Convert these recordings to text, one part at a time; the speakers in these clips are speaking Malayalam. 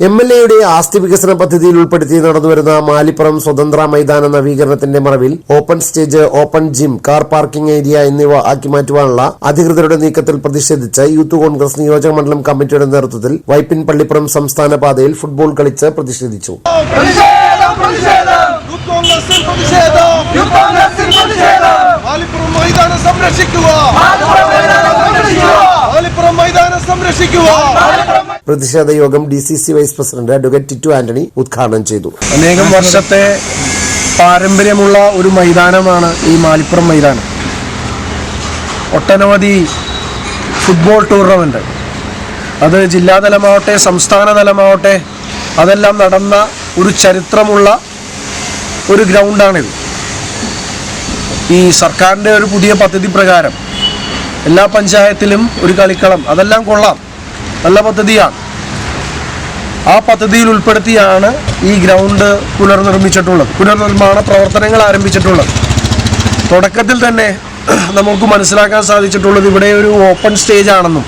എം എൽ എയുടെ ആസ്തി വികസന പദ്ധതിയിൽ ഉൾപ്പെടുത്തി നടന്നുവരുന്ന മാലിപ്പുറം സ്വതന്ത്ര മൈതാന നവീകരണത്തിന്റെ മറവിൽ open stage open gym car parking area എന്നിവ ആക്കി മാറ്റുവാനുള്ള അധികൃതരുടെ നീക്കത്തിൽ പ്രതിഷേധിച്ച് യൂത്ത് കോൺഗ്രസ് നിയോജക മണ്ഡലം കമ്മിറ്റിയുടെ നേതൃത്വത്തിൽ വൈപ്പിൻ പള്ളിപ്പുറം സംസ്ഥാന പാതയിൽ ഫുട്ബോൾ കളിച്ച് പ്രതിഷേധിച്ചു. സംരക്ഷിക്കുക. പ്രതിഷേധ യോഗം D C C vice president advocate Tittu Antony ഉദ്ഘാടനം ചെയ്തു. അനേകം വർഷത്തെ പാരമ്പര്യമുള്ള ഒരു മൈതാനമാണ് ഈ മാലിപ്പുറം മൈതാനം. ഒട്ടനവധി ഫുട്ബോൾ ടൂർണമെന്റ് അത് ജില്ലാതലമാവട്ടെ സംസ്ഥാന തലമാവട്ടെ അതെല്ലാം നടന്ന ഒരു ചരിത്രമുള്ള ഒരു ഗ്രൗണ്ടാണിത്. ഈ സർക്കാരിന്റെ ഒരു പുതിയ പദ്ധതി പ്രകാരം എല്ലാ പഞ്ചായത്തിലും ഒരു കളിക്കളം അതെല്ലാം കൊള്ളാം. നല്ല പദ്ധതിയാണ്. ആ പദ്ധതിയിൽ ഉൾപ്പെടുത്തിയാണ് ഈ ഗ്രൗണ്ട് പുനർനിർമ്മിച്ചിട്ടുള്ളത്. പുനർനിർമ്മാണ പ്രവർത്തനങ്ങൾ ആരംഭിച്ചിട്ടുള്ളത്. തുടക്കത്തിൽ തന്നെ നമുക്ക് മനസ്സിലാക്കാൻ സാധിച്ചിട്ടുള്ളത് ഇവിടെ ഒരു ഓപ്പൺ സ്റ്റേജ് ആണെന്നും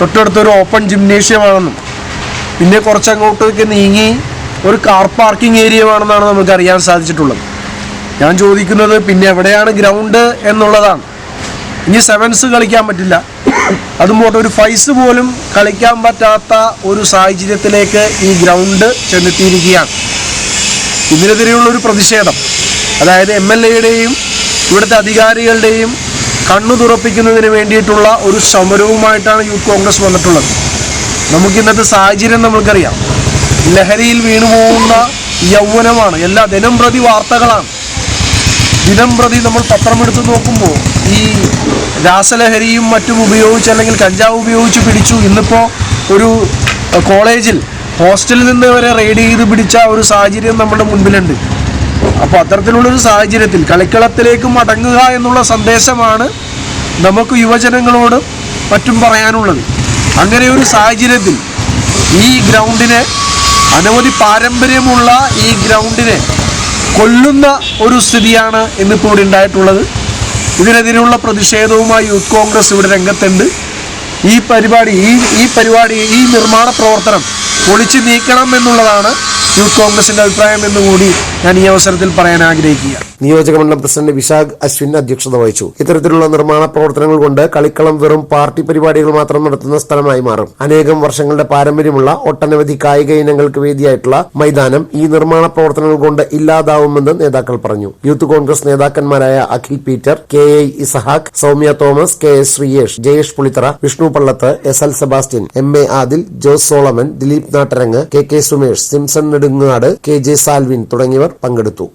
തൊട്ടടുത്തൊരു ഓപ്പൺ ജിംനേഷ്യം ആണെന്നും പിന്നെ കുറച്ചങ്ങോട്ടേക്ക് നീങ്ങി ഒരു കാർ പാർക്കിംഗ് ഏരിയ ആണെന്നാണ് നമുക്ക് അറിയാൻ സാധിച്ചിട്ടുള്ളത്. ഞാൻ ചോദിക്കുന്നത് പിന്നെ എവിടെയാണ് ഗ്രൗണ്ട് എന്നുള്ളതാണ്. ഇനി സെവൻസ് കളിക്കാൻ പറ്റില്ല. അതും പോട്ടെ ഒരു ഫൈസ് പോലും കളിക്കാൻ പറ്റാത്ത ഒരു സാഹചര്യത്തിലേക്ക് ഈ ഗ്രൗണ്ട് ചെന്നെത്തിയിരിക്കുകയാണ്. ഇതിനെതിരെയുള്ള ഒരു പ്രതിഷേധം അതായത് എം എൽ എയുടെയും ഇവിടുത്തെ അധികാരികളുടെയും കണ്ണു തുറപ്പിക്കുന്നതിന് വേണ്ടിയിട്ടുള്ള ഒരു സമരവുമായിട്ടാണ് യൂത്ത് കോൺഗ്രസ് വന്നിട്ടുള്ളത്. നമുക്ക് ഇന്നത്തെ സാഹചര്യം നമ്മൾക്കറിയാം. ലഹരിയിൽ വീണുപോകുന്ന യൗവനമാണ് എല്ലാ ദിനം പ്രതി വാർത്തകളാണ്. ദിനം പ്രതി നമ്മൾ പത്രമെടുത്ത് നോക്കുമ്പോൾ ഈ രാസലഹരിയും മറ്റും ഉപയോഗിച്ച് അല്ലെങ്കിൽ കഞ്ചാവ് ഉപയോഗിച്ച് പിടിച്ചു. ഇന്നിപ്പോൾ ഒരു കോളേജിൽ ഹോസ്റ്റലിൽ നിന്ന് വരെ റെയ്ഡ് ചെയ്ത് പിടിച്ച ഒരു സാഹചര്യം നമ്മുടെ മുൻപിലുണ്ട്. അപ്പോൾ അത്തരത്തിലുള്ളൊരു സാഹചര്യത്തിൽ കളിക്കളത്തിലേക്ക് മടങ്ങുക എന്നുള്ള സന്ദേശമാണ് നമുക്ക് യുവജനങ്ങളോട് മറ്റും പറയാനുള്ളത്. അങ്ങനെ ഒരു സാഹചര്യത്തിൽ ഈ ഗ്രൗണ്ടിനെ അനവധി പാരമ്പര്യമുള്ള ഈ ഗ്രൗണ്ടിനെ കൊല്ലുന്ന ഒരു സ്ഥിതിയാണ് ഇന്നിപ്പോൾ ഇവിടെ ഉണ്ടായിട്ടുള്ളത്. ഇതിനെതിരെയുള്ള പ്രതിഷേധവുമായി യൂത്ത് കോൺഗ്രസ് ഇവിടെ രംഗത്തുണ്ട്. ഈ പരിപാടി ഈ ഈ പരിപാടി ഈ നിർമ്മാണ പ്രവർത്തനം പൊളിച്ചു നീക്കണം എന്നുള്ളതാണ് യൂത്ത് കോൺഗ്രസിന്റെ അഭിപ്രായം എന്നുകൂടി ഞാൻ ഈ അവസരത്തിൽ പറയാൻ ആഗ്രഹിക്കുക നിയോജക മണ്ഡലം പ്രസിഡന്റ് വിശാഖ് അശ്വിൻ അധ്യക്ഷത വഹിച്ചു. ഇത്തരത്തിലുള്ള നിർമ്മാണ പ്രവർത്തനങ്ങൾ കൊണ്ട് കളിക്കളം വെറും പാർട്ടി പരിപാടികൾ മാത്രം നടത്തുന്ന സ്ഥലമായി മാറും. അനേകം വർഷങ്ങളുടെ പാരമ്പര്യമുള്ള ഒട്ടനവധി കായിക ഇനങ്ങൾക്ക് വേദിയായിട്ടുള്ള മൈതാനം ഈ നിർമ്മാണ പ്രവർത്തനങ്ങൾ കൊണ്ട് ഇല്ലാതാവുമെന്ന് നേതാക്കൾ പറഞ്ഞു. Youth Congress നേതാക്കന്മാരായ Akhil Peter K A Isahaq Soumya Thomas K S Shreeyesh Jayesh Pulithara Vishnu Pallathu S L Sebastian M A Adil Jose Solomon Dileep Nattarangu K K Sumesh Simson Nedungad K J Salvin തുടങ്ങിയവർ പങ്കെടുത്തു.